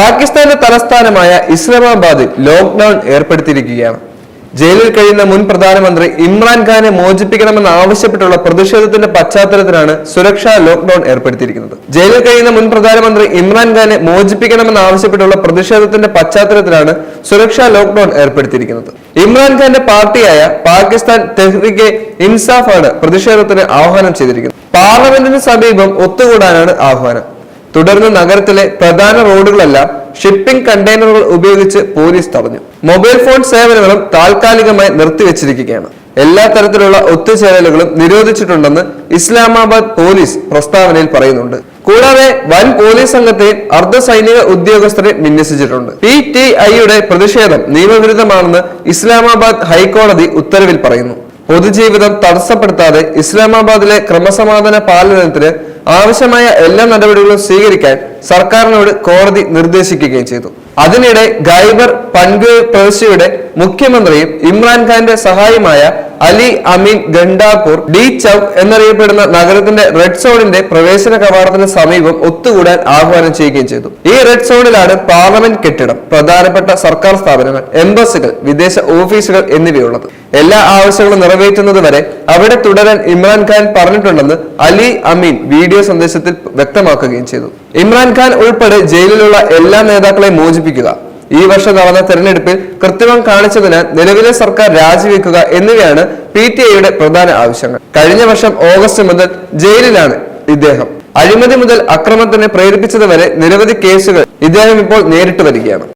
പാകിസ്ഥാന്റെ തലസ്ഥാനമായ ഇസ്ലാമാബാദിൽ ലോക്ക്ഡൌൺ ഏർപ്പെടുത്തിയിരിക്കുകയാണ്. ജയിലിൽ കഴിയുന്ന മുൻ പ്രധാനമന്ത്രി ഇമ്രാൻഖാനെ മോചിപ്പിക്കണമെന്ന് ആവശ്യപ്പെട്ടുള്ള പ്രതിഷേധത്തിന്റെ പശ്ചാത്തലത്തിലാണ് സുരക്ഷാ ലോക്ക്ഡൌൺ ഏർപ്പെടുത്തിയിരിക്കുന്നത്. ജയിലിൽ കഴിയുന്ന മുൻ പ്രധാനമന്ത്രി ഇമ്രാൻഖാനെ മോചിപ്പിക്കണമെന്ന് ആവശ്യപ്പെട്ടുള്ള പ്രതിഷേധത്തിന്റെ പശ്ചാത്തലത്തിലാണ് സുരക്ഷാ ലോക്ക്ഡൌൺ ഏർപ്പെടുത്തിയിരിക്കുന്നത്. ഇമ്രാൻഖാന്റെ പാർട്ടിയായ പാകിസ്ഥാൻ തെഹ്രികെ ഇൻസാഫ് ആണ് പ്രതിഷേധത്തിന് ആഹ്വാനം ചെയ്തിരിക്കുന്നത്. പാർലമെന്റിന് സമീപം ഒത്തുകൂടാനാണ് ആഹ്വാനം. തുടർന്ന് നഗരത്തിലെ പ്രധാന റോഡുകളെല്ലാം ഷിപ്പിംഗ് കണ്ടെയ്നറുകൾ ഉപയോഗിച്ച് പോലീസ് തടഞ്ഞു. മൊബൈൽ ഫോൺ സേവനങ്ങളും താൽക്കാലികമായി നിർത്തിവെച്ചിരിക്കുകയാണ്. എല്ലാ തരത്തിലുള്ള ഒത്തുചേരലുകളും നിരോധിച്ചിട്ടുണ്ടെന്ന് ഇസ്ലാമാബാദ് പോലീസ് പ്രസ്താവനയിൽ പറയുന്നുണ്ട്. കൂടാതെ വൻ പോലീസ് സംഘത്തെയും അർദ്ധ സൈനിക ഉദ്യോഗസ്ഥരെ വിന്യസിച്ചിട്ടുണ്ട്. പി ടി ഐയുടെ പ്രതിഷേധം നിയമവിരുദ്ധമാണെന്ന് ഇസ്ലാമാബാദ് ഹൈക്കോടതി ഉത്തരവിൽ പറയുന്നു. പൊതുജീവിതം തടസ്സപ്പെടുത്താതെ ഇസ്ലാമാബാദിലെ ക്രമസമാധാന പാലനത്തിന് ആവശ്യമായ എല്ലാ നടപടികളും സ്വീകരിക്കാൻ സർക്കാരിനോട് കോടതി നിർദ്ദേശിക്കുകയും ചെയ്തു. അതിനിടെ ഗൈബർ പൻഗ് പ്രവിശ്യയുടെ മുഖ്യമന്ത്രിയും ഇമ്രാൻഖാന്റെ സഹായിയുമായ അലി അമീൻ ഗണ്ടാപൂർ ഡി ചൌക്ക് എന്നറിയപ്പെടുന്ന നഗരത്തിന്റെ റെഡ് സോണിന്റെ പ്രവേശന കവാടത്തിന് സമീപം ഒത്തുകൂടാൻ ആഹ്വാനം ചെയ്യുകയും ചെയ്തു. ഈ റെഡ് സോണിലാണ് പാർലമെന്റ് കെട്ടിടം പ്രധാനപ്പെട്ട സർക്കാർ സ്ഥാപനങ്ങൾ എംബസികൾ വിദേശ ഓഫീസുകൾ എന്നിവയുള്ളത്. എല്ലാ ആവശ്യങ്ങളും നിറവേറ്റുന്നത് വരെ അവിടെ തുടരാൻ ഇമ്രാൻഖാൻ പറഞ്ഞിട്ടുണ്ടെന്ന് അലി അമീൻ വീഡിയോ സന്ദേശത്തിൽ വ്യക്തമാക്കുകയും ചെയ്തു. ഇമ്രാൻഖാൻ ഉൾപ്പെടെ ജയിലിലുള്ള എല്ലാ നേതാക്കളെയും മോചിപ്പിക്കുക. ഈ വർഷം നടന്ന തെരഞ്ഞെടുപ്പിൽ കൃത്രിമം കാണിച്ചതിനാൽ നിലവിലെ സർക്കാർ രാജിവെക്കുക എന്നിവയാണ് പി ടി ഐയുടെ പ്രധാന ആവശ്യങ്ങൾ. കഴിഞ്ഞ വർഷം ഓഗസ്റ്റ് മുതൽ ജയിലിലാണ് ഇദ്ദേഹം. അഴിമതി മുതൽ അക്രമത്തിന് പ്രേരിപ്പിച്ചതുവരെ നിരവധി കേസുകൾ ഇദ്ദേഹം ഇപ്പോൾ നേരിട്ട് വരികയാണ്.